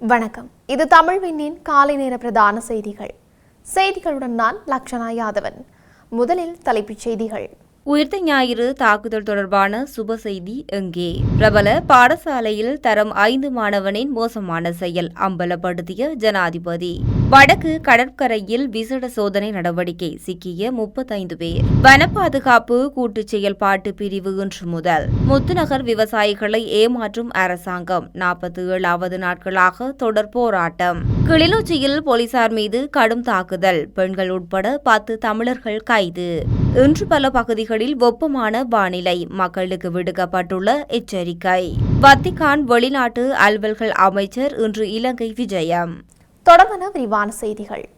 வணக்கம். இது தமிழ் விண்ணின் காலை நேர பிரதான செய்திகள். செய்திகளுடன் நான் லக்ஷனா யாதவன். முதலில் தலைப்புச் செய்திகள். உயிர்த்த ஞாயிறு தாக்குதல் தொடர்பான சுப செய்தி எங்கே? பிரபல பாடசாலையில் தரம் ஐந்து மாணவனின் மோசமான செயல் அம்பலப்படுத்திய ஜனாதிபதி. வடக்கு கடற்கரையில் விசேட சோதனை நடவடிக்கை சிக்கிய முப்பத்தைந்து பேர். வன பாதுகாப்பு கூட்டுச் செயல்பாட்டு பிரிவு இன்று முதல் முத்துநகர் விவசாயிகளை ஏமாற்றும் அரசாங்கம் நாற்பத்தி ஏழாவது நாட்களாக தொடர் போராட்டம். கிளிநொச்சியில் போலீசார் மீது கடும் தாக்குதல். பெண்கள் உட்பட பத்து தமிழர்கள் கைது. இன்று பல பகுதிகளில் வெப்பமான வானிலை மக்களுக்கு விடுக்கப்பட்டுள்ள எச்சரிக்கை. வத்திகான் வெளிநாட்டு அலுவல்கள் அமைச்சர் இன்று இலங்கை விஜயம். தொடர்பான விரிவான செய்திகள்.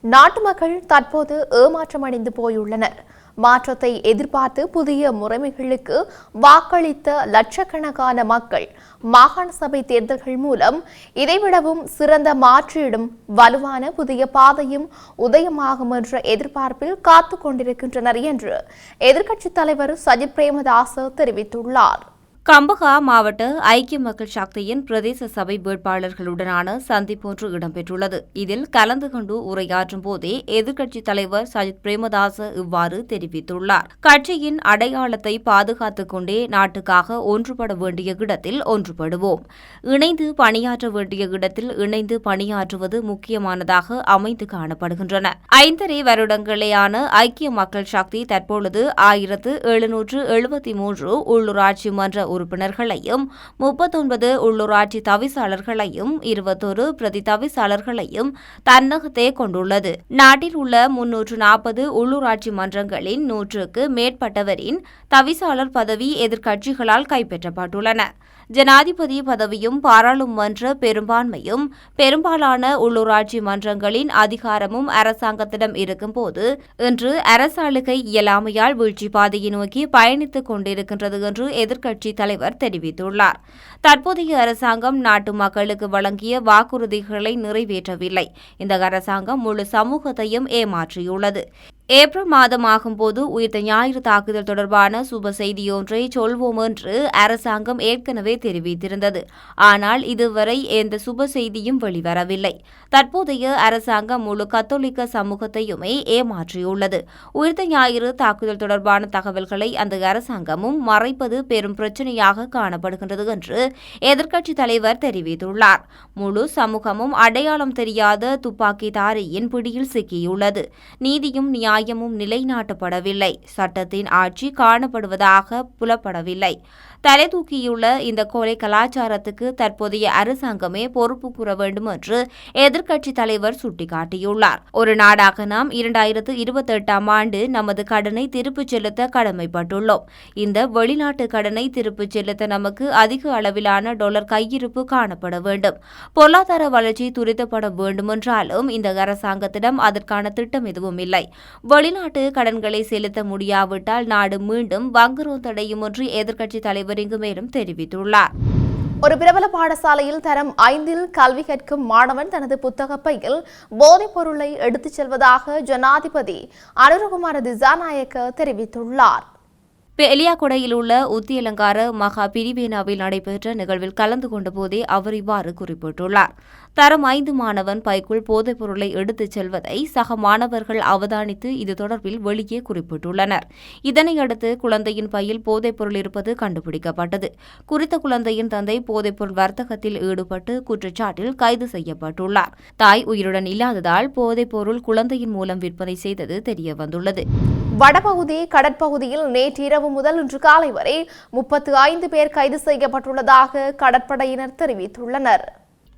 நாட்டு மக்கள் தற்போது ஏமாற்றமடைந்து போயுள்ளனர். மாற்றத்தை எதிர்பார்த்து புதிய முறைமைகளுக்கு வாக்களித்த லட்சக்கணக்கான மக்கள் மாகாண சபை தேர்தல்கள் மூலம் இதைவிடவும் சிறந்த மாற்றீடும் வலுவான புதிய பாதையும் உதயமாகும் என்ற எதிர்பார்ப்பில் காத்துக் கொண்டிருக்கின்றனர் என்று எதிர்க்கட்சித் தலைவர் சஜித் பிரேமதாச தெரிவித்துள்ளார். கம்பகா மாவட்ட ஐக்கிய மக்கள் சக்தியின் பிரதேச சபை வேட்பாளர்களுடனான சந்திப்பொன்று இடம்பெற்றுள்ளது. இதில் கலந்து கொண்டு உரையாற்றும் போதே எதிர்க்கட்சித் தலைவர் சஜித் பிரேமதாச இவ்வாறு தெரிவித்துள்ளார். கட்சியின் அடையாளத்தை பாதுகாத்துக் கொண்டே நாட்டுக்காக ஒன்றுபட வேண்டிய இடத்தில் ஒன்றுபடுவோம். இணைந்து பணியாற்ற வேண்டிய இடத்தில் இணைந்து பணியாற்றுவது முக்கியமானதாக அமைந்து காணப்படுகின்றன. ஐந்தரை வருடங்களேயான ஐக்கிய மக்கள் சக்தி தற்பொழுது ஆயிரத்து எழுநூற்று எழுபத்தி மூன்று உள்ளூராட்சி மன்ற உறுப்பினர்களையும் முப்பத்தொன்பது உள்ளூராட்சி தவிசாளர்களையும் இருபத்தொரு பிரதி தவிசாளர்களையும் தன்னகத்தே கொண்டுள்ளது. நாட்டில் உள்ள முன்னூற்று நாற்பது உள்ளூராட்சி மன்றங்களின் நூற்றுக்கு மேற்பட்டவரின் தவிசாளர் பதவி எதிர்க்கட்சிகளால் கைப்பற்றப்பட்டுள்ளன. ஜனாதிபதி பதவியும் பாராளுமன்ற பெரும்பான்மையும் பெரும்பாலான உள்ளூராட்சி மன்றங்களின் அதிகாரமும் அரசாங்கத்திடம் இருக்கும்போது இன்று அரசாளுகை இயலாமையால் வீழ்ச்சி பாதையை நோக்கி பயணித்துக் கொண்டிருக்கின்றது என்று எதிர்க்கட்சி தலைவர் தெரிவித்துள்ளார். தற்போதைய அரசாங்கம் நாட்டு மக்களுக்கு வழங்கிய வாக்குறுதிகளை நிறைவேற்றவில்லை. இந்த அரசாங்கம் முழு சமூகத்தையும் ஏமாற்றியுள்ளது. ஏப்ரல் மாதமாகும் போது உயிர்த்த ஞாயிறு தாக்குதல் தொடர்பான சுப செய்தியொன்றை சொல்வோம் என்று அரசாங்கம் ஏற்கனவே தெரிவித்திருந்தது. ஆனால் இதுவரை எந்த சுப செய்தியும் வெளிவரவில்லை. தற்போதைய அரசாங்கம் முழு கத்தோலிக்க சமூகத்தையுமே ஏமாற்றியுள்ளது. உயிர்த்த ஞாயிறு தாக்குதல் தொடர்பான தகவல்களை அந்த அரசாங்கமும் மறைப்பது பெரும் பிரச்சனையாக காணப்படுகின்றது என்று எதிர்க்கட்சித் தலைவர் தெரிவித்துள்ளார். முழு சமூகமும் அடையாளம் தெரியாத துப்பாக்கிதாரியின் பிடியில் சிக்கியுள்ளது. நீதியும் நியாயமும் நிலைநாட்டப்படவில்லை. சட்டத்தின் ஆட்சி காணப்படுவதாக புலப்படவில்லை. தலை தூக்கியுள்ள இந்த கொலை கலாச்சாரத்துக்கு தற்போதைய அரசாங்கமே பொறுப்பு கூற வேண்டும் என்று எதிர்க்கட்சித் தலைவர் சுட்டிக்காட்டியுள்ளார். ஒரு நாடாக நாம் இரண்டாயிரத்து இருபத்தி எட்டாம் ஆண்டு நமது கடனை திருப்பிச் செலுத்த கடமைப்பட்டுள்ளோம். இந்த வெளிநாட்டு கடனை திருப்பிச் செலுத்த நமக்கு அதிக அளவிலான டாலர் கையிருப்பு காணப்பட வேண்டும். பொருளாதார வளர்ச்சி துரிதப்பட வேண்டுமென்றாலும் இந்த அரசாங்கத்திடம் அதற்கான திட்டம் எதுவும் இல்லை. வெளிநாட்டு கடன்களை செலுத்த முடியாவிட்டால் நாடு மீண்டும் வங்குரோத்தடையும் என்று எதிர்க்கட்சித் தலைவர் இங்கு மேலும் தெரிவித்துள்ளார். ஒரு பிரபல பாடசாலையில் தரம் ஐந்தில் கல்வி கற்கும் மாணவன் தனது புத்தக பையில் போதைப் பொருளை எடுத்துச் செல்வதாக ஜனாதிபதி அனுரகுமார திசாநாயக்க தெரிவித்துள்ளார். பெலியாகொடையில் உள்ள உத்தியலங்கார மகா பிரிவேனாவில் நடைபெற்ற நிகழ்வில் கலந்து கொண்ட போதே அவர் இவ்வாறு குறிப்பிட்டுள்ளார். தரம் ஐந்து மாணவன் பைக்குள் போதைப் பொருளை எடுத்துச் செல்வதை சக மாணவர்கள் அவதானித்து இது தொடர்பில் வெளியே குறிப்பிட்டுள்ளனர். இதனையடுத்து குழந்தையின் பையில் போதைப் பொருள் இருப்பது கண்டுபிடிக்கப்பட்டது. குறித்த குழந்தையின் தந்தை போதைப்பொருள் வர்த்தகத்தில் ஈடுபட்டு குற்றச்சாட்டில் கைது செய்யப்பட்டுள்ளார். தாய் உயிருடன் இல்லாததால் போதைப் பொருள் குழந்தையின் மூலம் விற்பனை செய்தது தெரியவந்துள்ளது. வடபகுதி கடற்பகுதியில் நேற்றிரவு முதல் இன்று காலை வரை முப்பத்து ஐந்து பேர் கைது செய்யப்பட்டுள்ளதாக கடற்படையினர் தெரிவித்துள்ளனர்.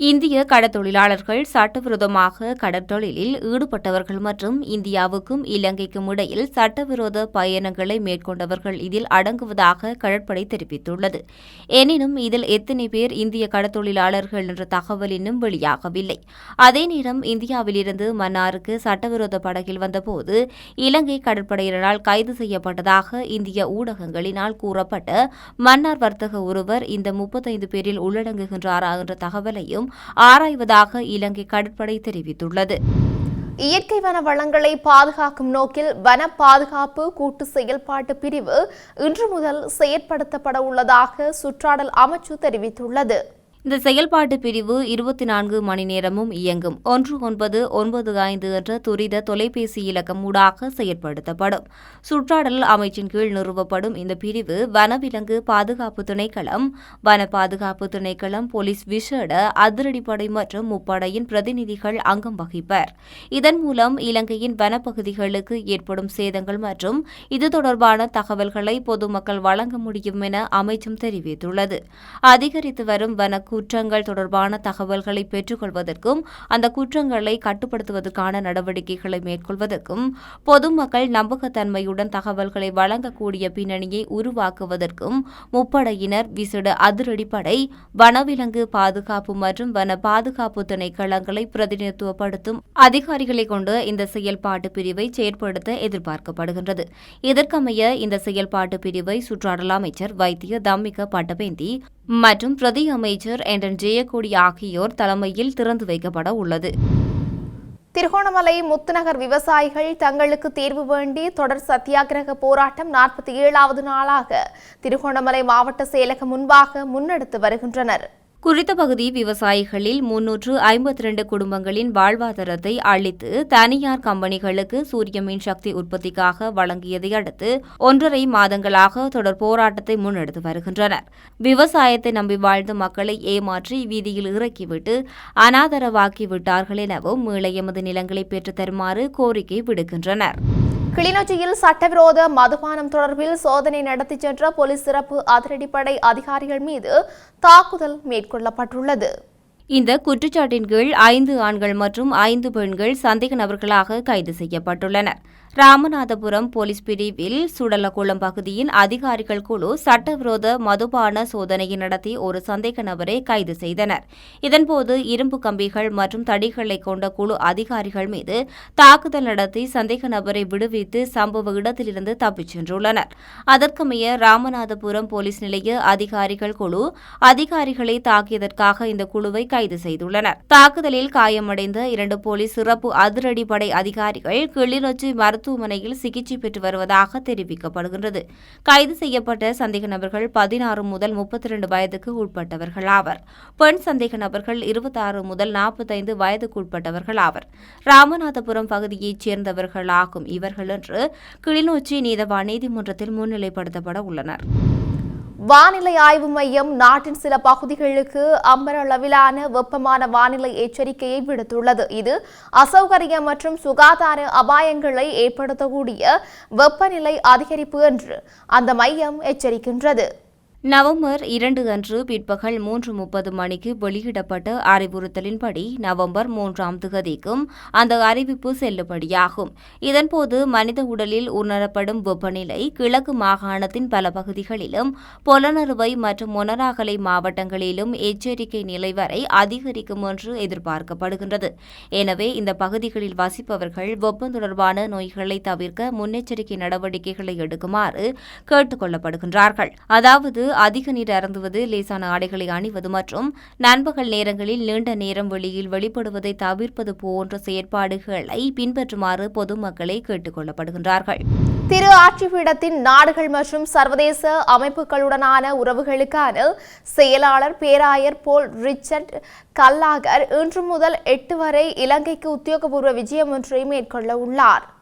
இந்திய கடற்தொழிலாளர்கள் சட்டவிரோதமாக கடற்தொழிலில் ஈடுபட்டவர்கள் மற்றும் இந்தியாவுக்கும் இலங்கைக்கும் இடையில் சட்டவிரோத பயணங்களை மேற்கொண்டவர்கள் இதில் அடங்குவதாக கடற்படை தெரிவித்துள்ளது. எனினும் இதில் எத்தனை பேர் இந்திய கடற்தொழிலாளர்கள் என்ற தகவல் இன்னும் வெளியாகவில்லை. அதே நேரம் இந்தியாவிலிருந்து மன்னாருக்கு சட்டவிரோத படகில் வந்தபோது இலங்கை கடற்படையினரால் கைது செய்யப்பட்டதாக இந்திய ஊடகங்களினால் கூறப்பட்ட மன்னார் வர்த்தக ஒருவர் இந்த முப்பத்தைந்து பேரில் உள்ளடங்குகின்றாரா என்ற தகவலையும் ஆராய்வதாக இலங்கை கடற்படை தெரிவித்துள்ளது. இயற்கை வன வளங்களை பாதுகாக்கும் நோக்கில் வன பாதுகாப்பு கூட்டு செயல்பாட்டு பிரிவு இன்று முதல் செயற்படுத்தப்பட உள்ளதாக சுற்றாடல் அமைச்சு தெரிவித்துள்ளது. இந்த செயல்பாட்டு பிரிவு இருபத்தி நான்கு மணி நேரமும் இயங்கும். ஒன்று ஒன்பது ஒன்பது ஐந்து என்ற துரித தொலைபேசி இலக்கம் ஊடாக செயற்படுத்தப்படும். சுற்றாடல் அமைச்சின் கீழ் நிறுவப்படும் இந்த பிரிவு வனவிலங்கு பாதுகாப்பு திணைக்களம் வன பாதுகாப்பு திணைக்களம் போலீஸ் விசேட அதிரடிப்படை மற்றும் முப்படையின் பிரதிநிதிகள் அங்கம் வகிப்பர். இதன் மூலம் இலங்கையின் வனப்பகுதிகளுக்கு ஏற்படும் சேதங்கள் மற்றும் இது தொடர்பான தகவல்களை பொதுமக்கள் வழங்க முடியும் என அமைச்சும் தெரிவித்துள்ளது. அதிகரித்து வரும் வன குற்றங்கள் தொடர்பான தகவல்களை பெற்றுக்கொள்வதற்கும் அந்த குற்றங்களை கட்டுப்படுத்துவதற்கான நடவடிக்கைகளை மேற்கொள்வதற்கும் பொதுமக்கள் நம்பகத்தன்மையுடன் தகவல்களை வழங்கக்கூடிய பின்னணியை உருவாக்குவதற்கும் முப்படையினர் விசிட அதிரடிப்படை வனவிலங்கு பாதுகாப்பு மற்றும் வன பாதுகாப்பு திணைக்களங்களை பிரதிநிதித்துவப்படுத்தும் அதிகாரிகளை கொண்டு இந்த செயல்பாட்டு பிரிவை செயற்படுத்த எதிர்பார்க்கப்படுகின்றது. இதற்கமைய இந்த செயல்பாட்டு பிரிவை சுற்றாடல் அமைச்சர் வைத்திய தம்மிக பட்டபேந்தி மற்றும் பிரதி அமைச்சர் என்டன் ஜெயக்கொடி ஆகியோர் தலைமையில் திறந்து வைக்கப்பட உள்ளது. திருகோணமலை முத்துநகர் விவசாயிகள் தங்களுக்கு தீர்வு வேண்டி தொடர் சத்தியாகிரக போராட்டம் நாற்பத்தி ஏழாவது நாளாக திருகோணமலை மாவட்ட செயலகம் முன்பாக முன்னெடுத்து வருகின்றனர். குறித்த பகுதி விவசாயிகளில் முன்னூற்று ஐம்பத்தி இரண்டு குடும்பங்களின் வாழ்வாதாரத்தை அளித்து தனியார் கம்பெனிகளுக்கு சூரிய மின்சக்தி உற்பத்திக்காக வழங்கியதை அடுத்து ஒன்றரை மாதங்களாக தொடர் போராட்டத்தை முன்னெடுத்து வருகின்றனர். விவசாயத்தை நம்பி வாழ்ந்த மக்களை ஏமாற்றி வீதியில் இறக்கிவிட்டு அனாதரவாக்கி விட்டார்கள் எனவும் மீள எமது நிலங்களை பெற்றுத் தருமாறு கோரிக்கை விடுக்கின்றனர். கிளிநொச்சியில் சட்டவிரோத மதுபானம் தொடர்பில் சோதனை நடத்தி சென்ற போலீஸ் சிறப்பு அதிரடிப்படை அதிகாரிகள் மீது தாக்குதல் மேற்கொள்ளப்பட்டுள்ளது. இந்த குற்றச்சாட்டின் கீழ் ஐந்து ஆண்கள் மற்றும் ஐந்து பெண்கள் சந்தேக நபர்களாக கைது செய்யப்பட்டுள்ளனர். ராமநாதபுரம் போலீஸ் பிரிவில் சுடலகுளம் பகுதியின் அதிகாரிகள் குழு சட்டவிரோத மதுபான சோதனையை நடத்தி ஒரு சந்தேக நபரை கைது செய்தனர். இதன்போது இரும்பு கம்பிகள் மற்றும் தடிகளை கொண்ட குழு அதிகாரிகள் மீது தாக்குதல் நடத்தி சந்தேக நபரை விடுவித்து சம்பவ இடத்திலிருந்து தப்பிச் சென்றுள்ளனர். அதற்கமைய ராமநாதபுரம் போலீஸ் நிலைய அதிகாரிகள் குழு அதிகாரிகளை தாக்கியதற்காக இந்த குழுவை கைது செய்துள்ளனர். தாக்குதலில் காயமடைந்த இரண்டு போலீஸ் சிறப்பு அதிரடிப்படை அதிகாரிகள் கிளிநொச்சி மருத்துவமனையில் சிகிச்சை பெற்று வருவதாக தெரிவிக்கப்படுகின்றது. கைது செய்யப்பட்ட சந்தேக நபர்கள் பதினாறு முதல் முப்பத்தி இரண்டு வயதுக்கு உட்பட்டவர்கள் ஆவர். பெண் சந்தேக நபர்கள் இருபத்தாறு முதல் நாற்பத்தைந்து வயதுக்கு உட்பட்டவர்கள் ஆவர். ராமநாதபுரம் பகுதியைச் சேர்ந்தவர்களாகும் இவர்கள் என்று கிளிநொச்சி நீதவா நீதிமன்றத்தில் முன்னிலைப்படுத்தப்பட உள்ளனர். வானிலை ஆய்வு மையம் நாட்டின் சில பகுதிகளுக்கு அம்பர அளவிலான வெப்பமான வானிலை எச்சரிக்கையை விடுத்துள்ளது. இது அசௌகரியம் மற்றும் சுகாதார அபாயங்களை ஏற்படுத்தக்கூடிய வெப்பநிலை அதிகரிப்பு என்று அந்த மையம் எச்சரிக்கின்றது. நவம்பர் இரண்டு அன்று பிற்பகல் மூன்று முப்பது மணிக்கு வெளியிடப்பட்ட அறிவுறுத்தலின்படி நவம்பர் மூன்றாம் திகதிக்கும் அந்த அறிவிப்பு செல்லுபடியாகும். இதன்போது மனித உடலில் உணரப்படும் வெப்பநிலை கிழக்கு மாகாணத்தின் பல பகுதிகளிலும் பொலனறுவை மற்றும் மொனராகலை மாவட்டங்களிலும் எச்சரிக்கை நிலை வரை அதிகரிக்கும் என்று எதிர்பார்க்கப்படுகின்றது. எனவே இந்த பகுதிகளில் வசிப்பவர்கள் வெப்பம் தொடர்பான நோய்களை தவிர்க்க முன்னெச்சரிக்கை நடவடிக்கைகளை எடுக்குமாறு கேட்டுக் கொள்ளப்படுகின்றார்கள் அதாவது அதிக நீர் அருந்துவது லேசான ஆடைகளை அணிவது மற்றும் நண்பகல் நேரங்களில் நீண்ட நேரம் வெளியில் வெளிப்படுவதை தவிர்ப்பது போன்ற செயற்பாடுகளை பின்பற்றுமாறு பொதுமக்களை கேட்டுக் கொள்ளப்படுகின்றார்கள் திரு ஆட்சிபீடத்தின் நாடுகள் மற்றும் சர்வதேச அமைப்புகளுடனான உறவுகளுக்கான செயலாளர் பேராயர் போல் ரிச்சர்ட் கல்லாகர் இன்று முதல் எட்டு வரை இலங்கைக்கு உத்தியோகபூர்வ விஜயம் ஒன்றை மேற்கொள்ள உள்ளார்.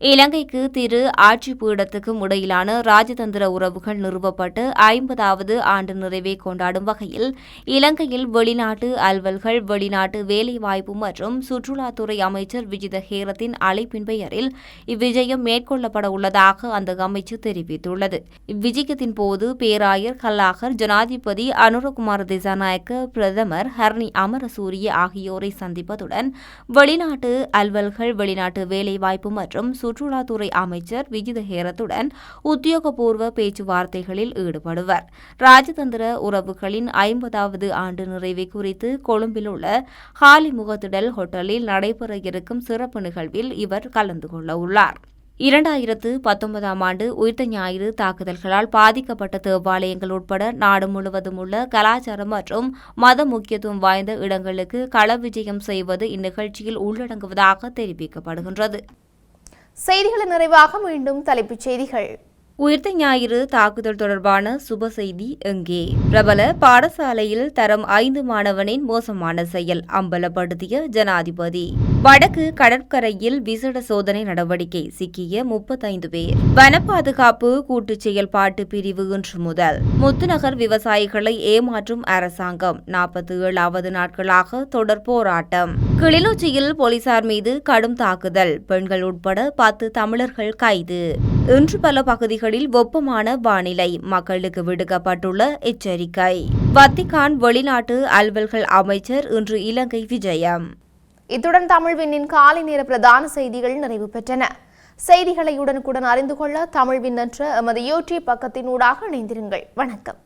இலங்கைக்கு திரு ஆட்சி பீடத்துக்கும் இடையிலான ராஜதந்திர உறவுகள் நிறுவப்பட்டு ஐம்பதாவது ஆண்டு நிறைவை கொண்டாடும் வகையில் இலங்கையில் வெளிநாட்டு அல்வல்கள் வெளிநாட்டு வேலைவாய்ப்பு மற்றும் சுற்றுலாத்துறை அமைச்சர் விஜித ஹேரத்தின் அழைப்பின் பெயரில் இவ்விஜயம் மேற்கொள்ளப்பட உள்ளதாக அந்த அமைச்சு தெரிவித்துள்ளது. இவ்விஜயத்தின் போது பேராயர் கல்லாகர் ஜனாதிபதி அனுரகுமார் திசாநாயக்க பிரதமர் ஹர்னி அமரசூரிய ஆகியோரை சந்திப்பதுடன் வெளிநாட்டு அல்வல்கள் வெளிநாட்டு வேலைவாய்ப்பு மற்றும் சுற்றுலாத்துறை அமைச்சர் விஜித ஹேரத்துடன் உத்தியோகபூர்வ பேச்சுவார்த்தைகளில் ஈடுபடுவர். ராஜதந்திர உறவுகளின் ஐம்பதாவது ஆண்டு நிறைவை குறித்து கொழும்பில் உள்ள ஹாலி முகத்திடல் ஹோட்டலில் நடைபெற இருக்கும் சிறப்பு நிகழ்வில் இவர் கலந்து கொள்ள உள்ளார். இரண்டாயிரத்து பத்தொன்பதாம் ஆண்டு உயிர்த்த ஞாயிறு தாக்குதல்களால் பாதிக்கப்பட்ட தேவாலயங்கள் உட்பட நாடு முழுவதும் உள்ள கலாச்சாரம் மற்றும் மத முக்கியத்துவம் வாய்ந்த இடங்களுக்கு கள விஜயம் செய்வது இந்நிகழ்ச்சியில் உள்ளடங்குவதாக தெரிவிக்கப்படுகின்றது. செய்திகளின் நிறைவாக மீண்டும் தலைப்புச் செய்திகள். உயிர்த்த ஞாயிறு தாக்குதல் தொடர்பான சுப செய்தி எங்கே? பிரபல பாடசாலையில் தரம் ஐந்து மாணவனின் மோசமான செயல் அம்பலப்படுத்திய ஜனாதிபதி. வடக்கு கடற்கரையில் விசேட சோதனை நடவடிக்கை சிக்கிய முப்பத்தைந்து பேர். வன பாதுகாப்பு கூட்டு செயல்பாட்டு பிரிவு இன்று முதல். முத்துநகர் விவசாயிகளை ஏமாற்றும் அரசாங்கம் நாற்பத்தி ஏழாவது நாட்களாக தொடர் போராட்டம். கிளிநொச்சியில் போலீசார் மீது கடும் தாக்குதல். பெண்கள் உட்பட பத்து தமிழர்கள் கைது. இன்று பல பகுதிகளில் வெப்பமான வானிலை மக்களுக்கு விடுக்கப்பட்டுள்ள எச்சரிக்கை. வத்திகான் வெளிநாட்டு அலுவல்கள் அமைச்சர் இன்று இலங்கை விஜயம். இத்துடன் தமிழ்விண்ணின் காலை நேர பிரதான செய்திகள் நிறைவு பெற்றன. செய்திகளை உடனுக்குடன் அறிந்து கொள்ள தமிழ்வின் என்ற எமது யூடியூப் பக்கத்தினூடாக இணைந்திருங்கள். வணக்கம்.